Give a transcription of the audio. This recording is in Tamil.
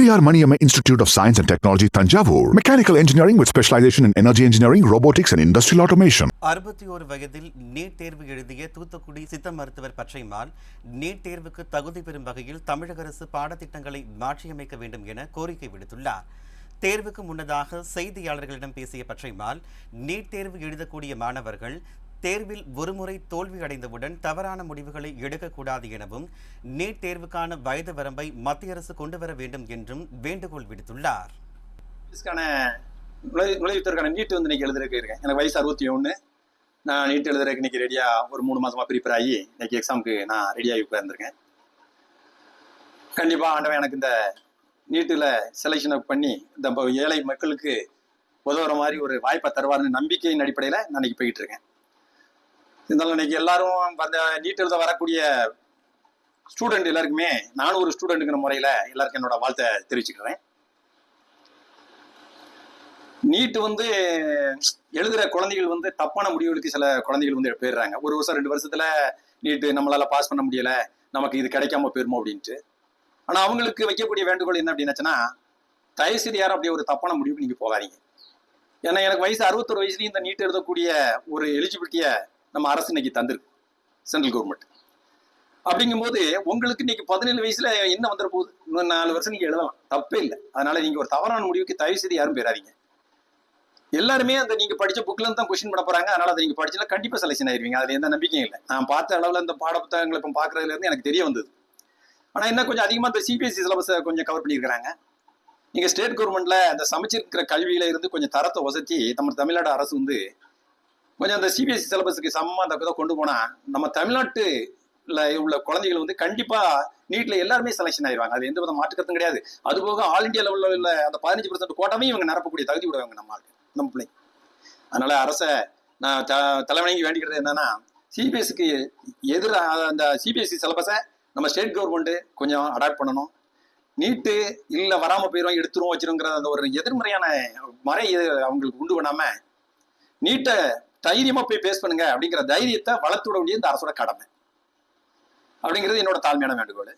Periyar Maniammai institute of science and technology Thanjavur mechanical engineering with specialisation in energy engineering robotics and industrial automation அறுபத்தி ஒரு வயதில் நீட் தேர்வு எழுதிய தூத்துக்குடி சித்த மருத்துவர் பச்சைமால் நீட் தேர்வுக்கு தகுதி பெறும் வகையில் தமிழக அரசு பாடத்திட்டங்களை மாற்றியமைக்க வேண்டும் என கோரிக்கை விடுத்துள்ளார் தேர்வுக்கு முன்னதாக செய்தியாளர்களிடம் பேசிய பச்சைமால் நீட் தேர்வு எழுதக்கூடிய மாணவர்கள் தேர்வில் ஒருமுறை தோல்வி அடைந்தவுடன் தவறான முடிவுகளை எடுக்கக்கூடாது எனவும் நீட் தேர்வுக்கான வயது வரம்பை மத்திய அரசு கொண்டு வர வேண்டும் என்றும் வேண்டுகோள் விடுத்துள்ளார். நுழை நுழைவுத்திற்கான நீட் வந்து இன்னைக்கு எழுதுறதுக்கு இருக்கேன். எனக்கு வயசு அறுபத்தி ஒன்று நான் நீட் எழுதுறதுக்கு இன்னைக்கு ரெடியாக ஒரு மூணு மாசமா ப்ரிப்பேர் ஆகி இன்னைக்கு எக்ஸாமுக்கு நான் ரெடியாகி உட்கார்ந்துருக்கேன். கண்டிப்பாக ஆண்டவன் எனக்கு இந்த நீட்டில் செலெக்ஷனை பண்ணி இந்த ஏழை மக்களுக்கு உதவுற மாதிரி ஒரு வாய்ப்பை தருவார்னு நம்பிக்கையின் அடிப்படையில் நான் இன்னைக்கு போயிட்டு இருக்கேன். இருந்தாலும் இன்னைக்கு எல்லாரும் அந்த நீட் எழுத வரக்கூடிய ஸ்டூடெண்ட் எல்லாருக்குமே நானும் ஒரு ஸ்டூடெண்ட்டுங்கிற முறையில் எல்லாருக்கும் என்னோட வாழ்த்தை தெரிவிச்சுக்கிறேன். நீட்டு வந்து எழுதுற குழந்தைகள் வந்து தப்பான முடிவுகளுக்கு சில குழந்தைகள் வந்து போயிடுறாங்க. ஒரு வருஷம் ரெண்டு வருஷத்துல நீட்டு நம்மளால பாஸ் பண்ண முடியலை நமக்கு இது கிடைக்காம போயிருமோ அப்படின்ட்டு. ஆனால் அவங்களுக்கு வைக்கக்கூடிய வேண்டுகோள் என்ன அப்படின்னாச்சுன்னா தயவு செய்து யாரும் அப்படியே ஒரு தப்பான முடிவுக்கு நீங்கள் போகாதீங்க. ஏன்னா எனக்கு வயசு அறுபத்தொரு வயசுலேயும் இந்த நீட் எழுதக்கூடிய ஒரு எலிஜிபிலிட்டியை நம்ம அரசு இன்னைக்கு தந்திருக்கு சென்ட்ரல் கவர்மெண்ட் அப்படிங்கும்போது உங்களுக்கு இன்னைக்கு பதினேழு வயசுல என்ன வந்துட போகுது? இன்னும் நாலு வருஷம் நீங்க எழுதலாம். தப்பே இல்லை. அதனால நீங்க ஒரு தவறான முடிவுக்கு தயவு செய்து யாரும் பெறாதீங்க எல்லாருமே அந்த நீங்க படிச்ச புக்ல இருந்து தான் கொஸ்டின் பண்ண போறாங்க. அதனால அதை நீங்க படிச்சுனா கண்டிப்பா செலெக்ஷன் ஆயிருவீங்க. அதுல எந்த நம்பிக்கையும் இல்லை. நான் பார்த்த அளவுல இந்த பாட புத்தகங்களை இப்போ பாக்குறதுல இருந்து எனக்கு தெரிய வந்தது. ஆனா இன்னும் கொஞ்சம் அதிகமா இந்த சிபிஎஸ்சி சிலபஸை கொஞ்சம் கவர் பண்ணியிருக்கிறாங்க. நீங்க ஸ்டேட் கவர்மெண்ட்ல அந்த சமைச்சிருக்கிற கல்வியில இருந்து கொஞ்சம் தரத்தை வசதி நம்ம தமிழ்நாடு அரசு வந்து கொஞ்சம் அந்த சிபிஎஸ்சி சிலபஸுக்கு சமமாக அந்த இதை கொண்டு போனால் நம்ம தமிழ்நாட்டு உள்ள குழந்தைகள் வந்து கண்டிப்பா நீட்ல எல்லாருமே செலெக்ஷன் ஆயிருவாங்க. அது எந்த வித மாற்றுக்கருத்தும் கிடையாது. அது போக ஆல் இந்தியா லெவலில் உள்ள அந்த பதினஞ்சு பர்சன்ட் கோட்டாவையும் இவங்க நிரப்பக்கூடிய தகுதி விடுவாங்க நம்ம நம்ம பிள்ளைங்க. அதனால அரசை நான் த தலைவணங்கி வேண்டிக்கிறது என்னன்னா சிபிஎஸ்சிக்கு எதிராக அந்த சிபிஎஸ்சி சிலபஸை நம்ம ஸ்டேட் கவர்மெண்ட் கொஞ்சம் அடாப்ட் பண்ணணும். நீட்டு இல்லை வராமல் போயிடும் எடுத்துரும் வச்சிருங்கிற அந்த ஒரு எதிர்மறையான மறை அவங்களுக்கு உண்டு பண்ணாமல் நீட்டை தைரியமா போய் பேஸ் பண்ணுங்க அப்படிங்கிற தைரியத்தை வளர்த்து விட வேண்டியது இந்த அரசோட கடமை. அப்படிங்கிறது என்னோட தாழ்மையான வேண்டுகோள்.